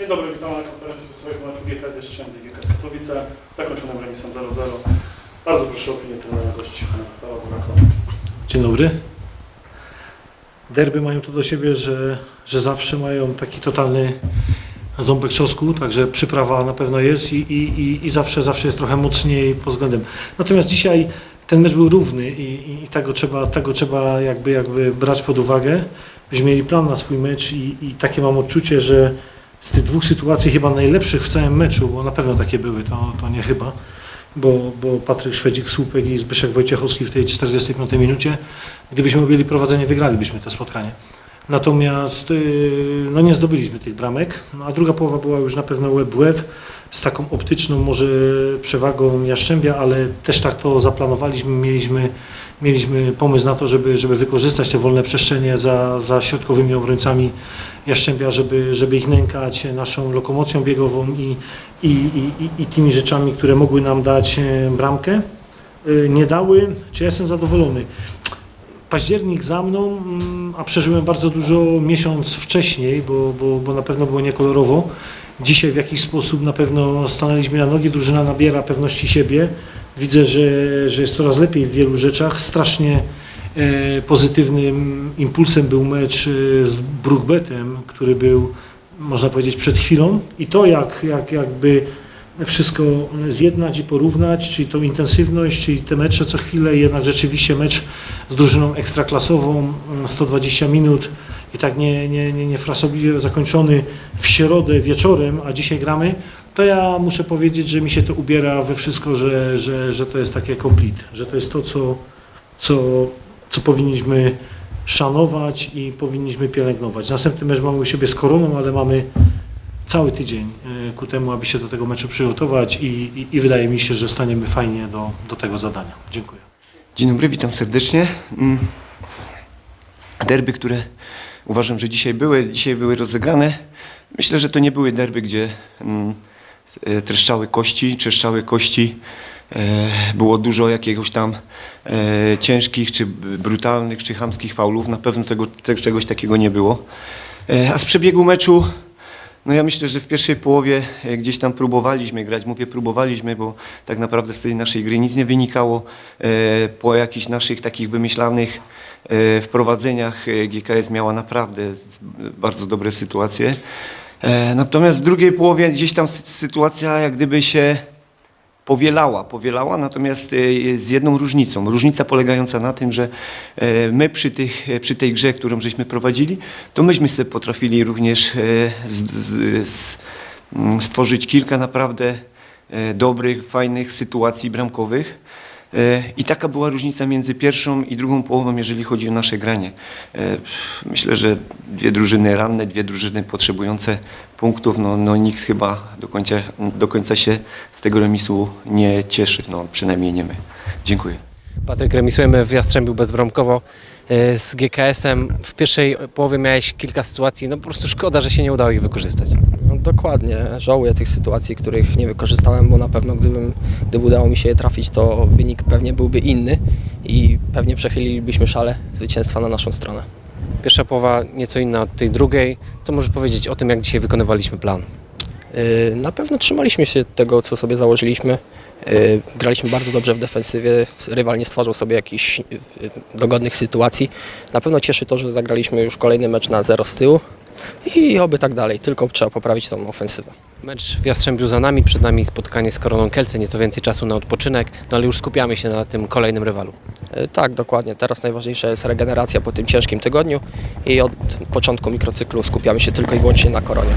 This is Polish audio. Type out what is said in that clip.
Dzień dobry, witam na konferencji prasowej po meczu GKS Jastrzębie i GKS Katowice, zakończonym remisem 0-0. Bardzo proszę o opinię trenera gości, pana Pawła Buraka. Dzień dobry. Derby mają to do siebie, że, że zawsze mają taki totalny ząbek trzosku, także przyprawa na pewno jest i, i, i, i zawsze, zawsze jest trochę mocniej pod względem. Natomiast dzisiaj ten mecz był równy i, i, i tego trzeba, tego trzeba jakby, jakby brać pod uwagę. Byśmy mieli plan na swój mecz i, i takie mam odczucie, że z tych dwóch sytuacji chyba najlepszych w całym meczu, bo na pewno takie były, to, to nie chyba, bo, bo Patryk Szwedzik-Słupek i Zbyszek Wojciechowski w tej 45 minucie, gdybyśmy objęli prowadzenie, wygralibyśmy to spotkanie. Natomiast yy, no nie zdobyliśmy tych bramek, no, a druga połowa była już na pewno łeb w łeb, z taką optyczną może przewagą Jaszczębia, ale też tak to zaplanowaliśmy, mieliśmy, mieliśmy pomysł na to, żeby, żeby wykorzystać te wolne przestrzenie za, za środkowymi obrońcami Jaszczębia, żeby, żeby ich nękać naszą lokomocją biegową i, i, i, i- tymi rzeczami, które mogły nam dać e, bramkę. E, Nie dały, czy ja jestem zadowolony? Październik za mną, mm, a przeżyłem bardzo dużo miesiąc wcześniej, bo, bo, bo na pewno było niekolorowo. Dzisiaj w jakiś sposób na pewno stanęliśmy na nogi, drużyna nabiera pewności siebie. Widzę, że, że jest coraz lepiej w wielu rzeczach. Strasznie e, pozytywnym impulsem był mecz e, z Brookbetem, który był, można powiedzieć, przed chwilą. I to, jak, jak jakby wszystko zjednać i porównać, czyli tą intensywność, czyli te mecze co chwilę, jednak rzeczywiście mecz z drużyną ekstraklasową, mm, 120 minut i tak nie, nie, nie, nie frasobliwie zakończony w środę wieczorem, a dzisiaj gramy, to ja muszę powiedzieć, że mi się to ubiera we wszystko, że, że, że to jest takie complete, że to jest to, co, co, co powinniśmy szanować i powinniśmy pielęgnować. Następny mecz mamy u siebie z Koroną, ale mamy cały tydzień e, ku temu, aby się do tego meczu przygotować i, i, i wydaje mi się, że staniemy fajnie do, do tego zadania. Dziękuję. Dzień dobry, witam serdecznie. Mm. Derby, które uważam, że dzisiaj były, dzisiaj były rozegrane. Myślę, że to nie były derby, gdzie mm, e, treszczały kości, trzeszczały kości. E, Było dużo jakiegoś tam e, ciężkich, czy brutalnych, czy chamskich faulów. Na pewno tego, czegoś takiego nie było. A z przebiegu meczu no ja myślę, że w pierwszej połowie e, gdzieś tam próbowaliśmy grać. Mówię próbowaliśmy, bo tak naprawdę z tej naszej gry nic nie wynikało. E, Po jakichś naszych takich wymyślanych e, wprowadzeniach GKS miała naprawdę bardzo dobre sytuacje. Natomiast w drugiej połowie gdzieś tam sy- sytuacja jak gdyby się powielała, powielała, natomiast e, z jedną różnicą. Różnica polegająca na tym, że e, my przy, tych, e, przy tej grze, którą żeśmy prowadzili, to myśmy sobie potrafili również e, mm, stworzyć kilka naprawdę e, dobrych, fajnych sytuacji bramkowych. E, I taka była różnica między pierwszą i drugą połową, jeżeli chodzi o nasze granie. E, Myślę, że dwie drużyny ranne, dwie drużyny potrzebujące punktów, no, no nikt chyba do końca, do końca się z tego remisu nie cieszy, no przynajmniej nie my. Dziękuję. Patryk, remisujemy w Jastrzębiu bezbramkowo e, z GKS-em. W pierwszej połowie miałeś kilka sytuacji, no po prostu szkoda, że się nie udało ich wykorzystać. No, dokładnie, żałuję tych sytuacji, których nie wykorzystałem, bo na pewno gdybym, gdyby udało mi się je trafić, to wynik pewnie byłby inny i pewnie przechylilibyśmy szale zwycięstwa na naszą stronę. Pierwsza połowa nieco inna od tej drugiej. Co możesz powiedzieć o tym, jak dzisiaj wykonywaliśmy plan? Yy, Na pewno trzymaliśmy się tego, co sobie założyliśmy. Yy, Graliśmy bardzo dobrze w defensywie, rywal nie stworzył sobie jakichś yy, dogodnych sytuacji. Na pewno cieszy to, że zagraliśmy już kolejny mecz na zero z tyłu i oby tak dalej, tylko trzeba poprawić tą ofensywę. Mecz w Jastrzębiu za nami, przed nami spotkanie z Koroną Kielce, nieco więcej czasu na odpoczynek, no ale już skupiamy się na tym kolejnym rywalu. E, Tak, dokładnie. Teraz najważniejsza jest regeneracja po tym ciężkim tygodniu i od początku mikrocyklu skupiamy się tylko i wyłącznie na koronie.